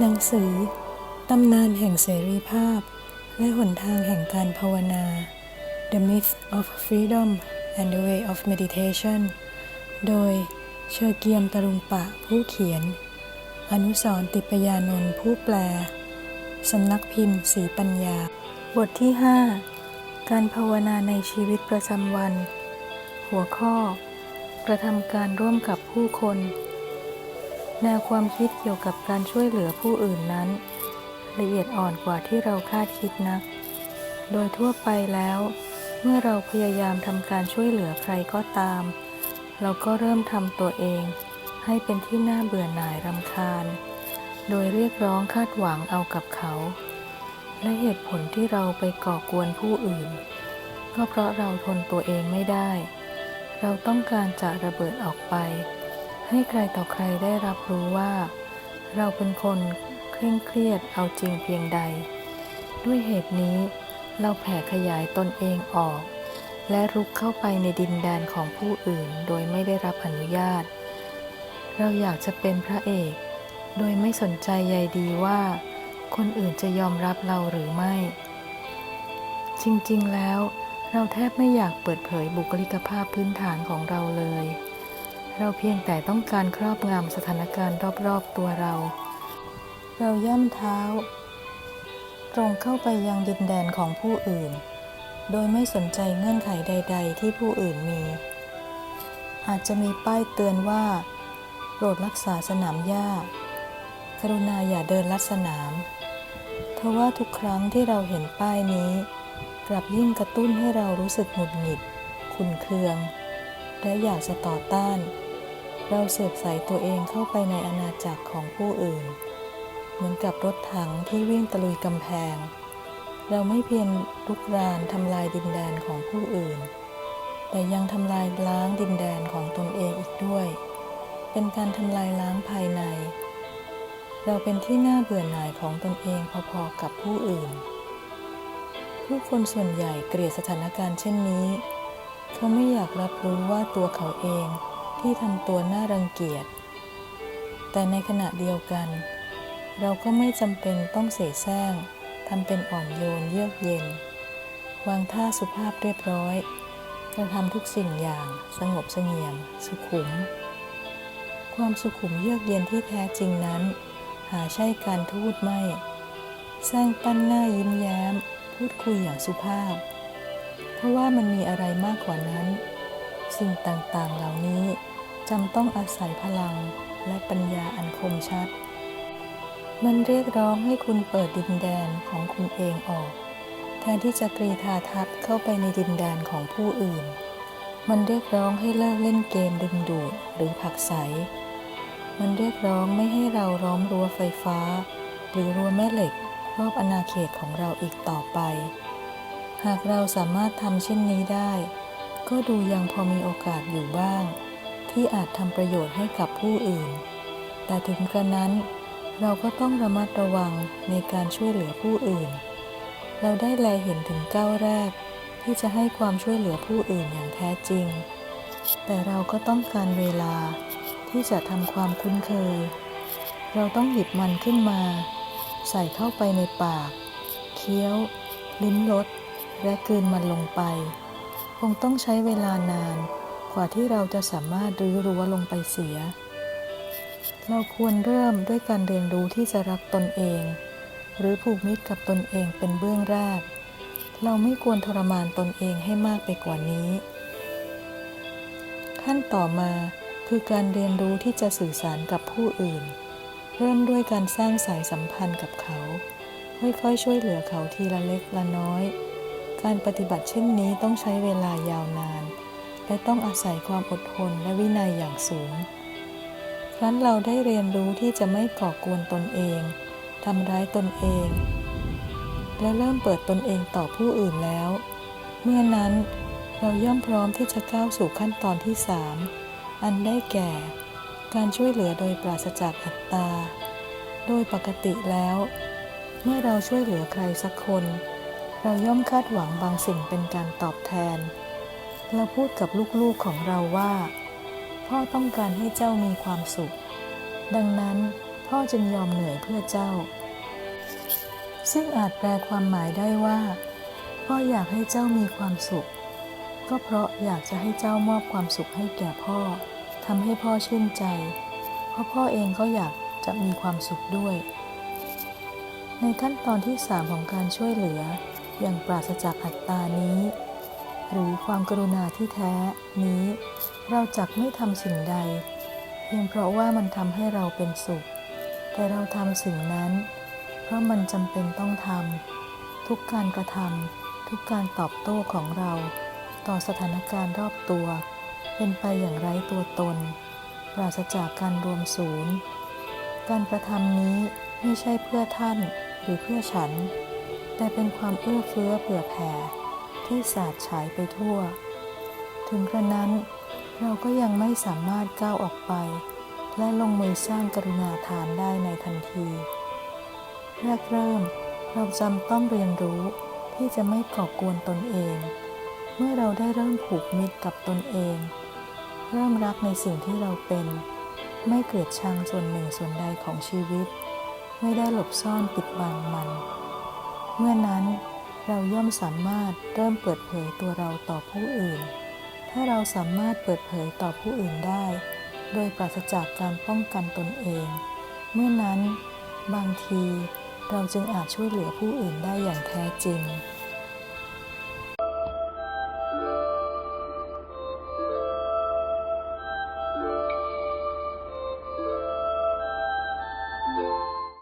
หนังสือ ตำนานแห่งเสรีภาพ และหนทางแห่งการภาวนา The Myth of Freedom and the Way of Meditation โดยเชอเกียมตรุงปะผู้เขียน อนุสรติปยานนท์ผู้แปล สำนักพิมพ์สีปัญญา บทที่ 5 การภาวนาในชีวิตประจำวัน หัวข้อ กระทำการร่วมกับผู้คน แนวความคิดเกี่ยวกับการช่วยเหลือผู้อื่นนั้น ละเอียดอ่อนกว่าที่เราคาดคิดนัก โดยทั่วไปแล้ว เมื่อเราพยายามทำการช่วยเหลือใครก็ตาม เราก็เริ่มทำตัวเอง ให้เป็นที่น่าเบื่อหน่ายรำคาญ โดยเรียกร้องคาดหวังเอากับเขา และเหตุผลที่เราไปก่อกวนผู้อื่น ก็เพราะเราทนตัวเองไม่ได้ เราต้องการจะระเบิดออกไป ให้ใครต่อใครได้รับรู้ว่า เราเป็นคนเคร่งเครียดเอาจริงเพียงใด ด้วยเหตุนี้เราแผ่ขยายตนเองออก และรุกเข้าไปในดินแดนของผู้อื่นโดยไม่ได้รับอนุญาต เราอยากจะเป็นพระเอก โดยไม่สนใจใยดีว่า คนอื่นจะยอมรับเราหรือไม่ จริงๆแล้ว เราแทบไม่อยากเปิดเผยบุคลิกภาพพื้นฐานของเราเลย เราเพียงแต่ต้องการครอบงำสถานการณ์รอบๆตัวเรา เราย่ำเท้า ตรงเข้าไปยังดินแดนของผู้อื่น โดยไม่สนใจเงื่อนไขใด ๆ ที่ผู้อื่นมี อาจจะมีป้ายเตือนว่า โปรดรักษาสนามหญ้า กรุณาอย่าเดินลัดสนาม ทว่าทุกครั้งที่เราเห็นป้ายนี้ กลับยิ่งกระตุ้นให้เรารู้สึกหงุดหงิด ขุนเคืองและอยากจะต่อต้าน เราเสียบใส่ตัวเองเข้าไปในอาณาจักรของผู้อื่น เหมือนกับรถถังที่วิ่งตะลุยกำแพง เราไม่เพียงลุกรานทำลายดินแดนของผู้อื่น แต่ยังทำลายล้างดินแดนของตนเองอีกด้วย เป็นการทำลายล้างภายใน เราเป็นที่น่าเบื่อหน่ายของตนเองพอๆกับผู้อื่น ผู้คนส่วนใหญ่เกลียดสถานการณ์เช่นนี้ เขาไม่อยากรับรู้ว่าตัวเขาเอง ที่ทำตัวน่ารังเกียจ แต่ในขณะเดียวกัน เราก็ไม่จำเป็นต้องเสแสร้งทำเป็นอ่อนโยนเยือกเย็น วางท่าสุภาพเรียบร้อยกระทำทุกสิ่งอย่างสงบเสงี่ยม สุขุม ความสุขุมเยือกเย็นที่แท้จริงนั้น หาใช่การทูตไม่ สร้างปั้นหน้ายิ้มแย้ม พูดคุยอย่างสุภาพ เพราะว่ามันมีอะไรมากกว่านั้น สิ่งต่างๆเหล่านี้จำต้องอาศัยพลังและปัญญาอันคมชัด มันเรียกร้องให้คุณเปิดดินแดนของคุณเองออก แทนที่จะกรีธาทัพเข้าไปในดินแดนของผู้อื่น มันเรียกร้องให้เลิกเล่นเกมดึงดูดหรือผักไสมันเรียกร้องไม่ให้เราล้อมรั้วไฟฟ้า หรือรั้วแม่เหล็กรอบอาณาเขตของเราอีกต่อไป หากเราสามารถทำเช่นนี้ได้ ก็ดูยังพอมีโอกาสอยู่บ้าง ที่อาจทำประโยชน์ให้กับผู้อื่น แต่ถึงกระนั้น เราก็ต้องระมัดระวังในการช่วยเหลือผู้อื่น เราได้แลเห็นถึงก้าวแรก ที่จะให้ความช่วยเหลือผู้อื่นอย่างแท้จริง แต่เราก็ต้องการเวลาที่จะทำความคุ้นเคย เราต้องหยิบมันขึ้นมา ใส่เข้าไปในปาก เคี้ยว ลิ้มรสและกลืนมันลงไป คงต้องใช้เวลานานกว่าที่เราจะสามารถรื้อรั้วลงไปเสีย เราควรเริ่มด้วยการเรียนรู้ที่จะรักตนเอง หรือผูกมิตรกับตนเองเป็นเบื้องแรก เราไม่ควรทรมานตนเองให้มากไปกว่านี้ ขั้นต่อมาคือการเรียนรู้ที่จะสื่อสารกับผู้อื่น เริ่มด้วยการสร้างสายสัมพันธ์กับเขา ค่อยๆ ช่วยเหลือเขาทีละเล็กละน้อย การปฏิบัติเช่นนี้ต้องใช้เวลายาวนาน และต้องอาศัยความอดทนและวินัยอย่างสูง ครั้นเราได้เรียนรู้ที่จะไม่ก่อกวนตนเองทำร้ายตนเอง และเริ่มเปิดตนเองต่อผู้อื่นแล้ว เมื่อนั้นเราย่อมพร้อมที่จะก้าวสู่ขั้นตอนที่สามอันได้แก่ การช่วยเหลือโดยปราศจากอัตตา โดยปกติแล้ว เมื่อเราช่วยเหลือใครสักคน เราย่อมคาดหวังบางสิ่งเป็นการตอบแทน เราพูดกับลูกๆของเราว่า พ่อต้องการให้เจ้ามีความสุข ดังนั้นพ่อจึงยอมเหนื่อยเพื่อเจ้า ซึ่งอาจแปลความหมายได้ว่า พ่ออยากให้เจ้ามีความสุข ก็เพราะอยากจะให้เจ้ามอบความสุขให้แก่พ่อทำให้พ่อชื่นใจ เพราะพ่อเองก็อยากจะมีความสุขด้วย ในขั้นตอนที่ 3 ของการช่วยเหลือ อย่างปราศจากอัตตานี้ หรือความกรุณาที่แท้นี้ เราจักไม่ทำสิ่งใด เพียงเพราะว่ามันทำให้เราเป็นสุข แต่เราทำสิ่งนั้น เพราะมันจำเป็นต้องทำทุกการกระทำทุกการตอบโต้ของเรา ต่อสถานการณ์รอบตัว เป็นไปอย่างไร้ตัวตน ปราศจากการรวมศูนย์ การกระทำนี้ไม่ใช่เพื่อท่านหรือเพื่อฉัน แต่เป็นความเอื้อเฟื้อเผื่อแผ่ที่สาดฉายไปทั่ว ถึงกระนั้นเราก็ยังไม่สามารถก้าวออกไป และลงมือสร้างกรุณาทานได้ในทันที แรกเริ่มเราจำต้องเรียนรู้ที่จะไม่ก่อกวนตนเอง เมื่อเราได้เริ่มผูกมิตรกับตนเอง เริ่มรักในสิ่งที่เราเป็น ไม่เกลียดชังส่วนหนึ่งส่วนใดของชีวิต ไม่ได้หลบซ่อนปิดบังมัน เมื่อนั้นเราย่อมสามารถเริ่มเปิดเผยตัวเราต่อผู้อื่น ถ้าเราสามารถเปิดเผยต่อผู้อื่นได้ โดยปราศจากการป้องกันตนเอง เมื่อนั้น บางทีเราจึงอาจช่วยเหลือผู้อื่นได้อย่างแท้จริง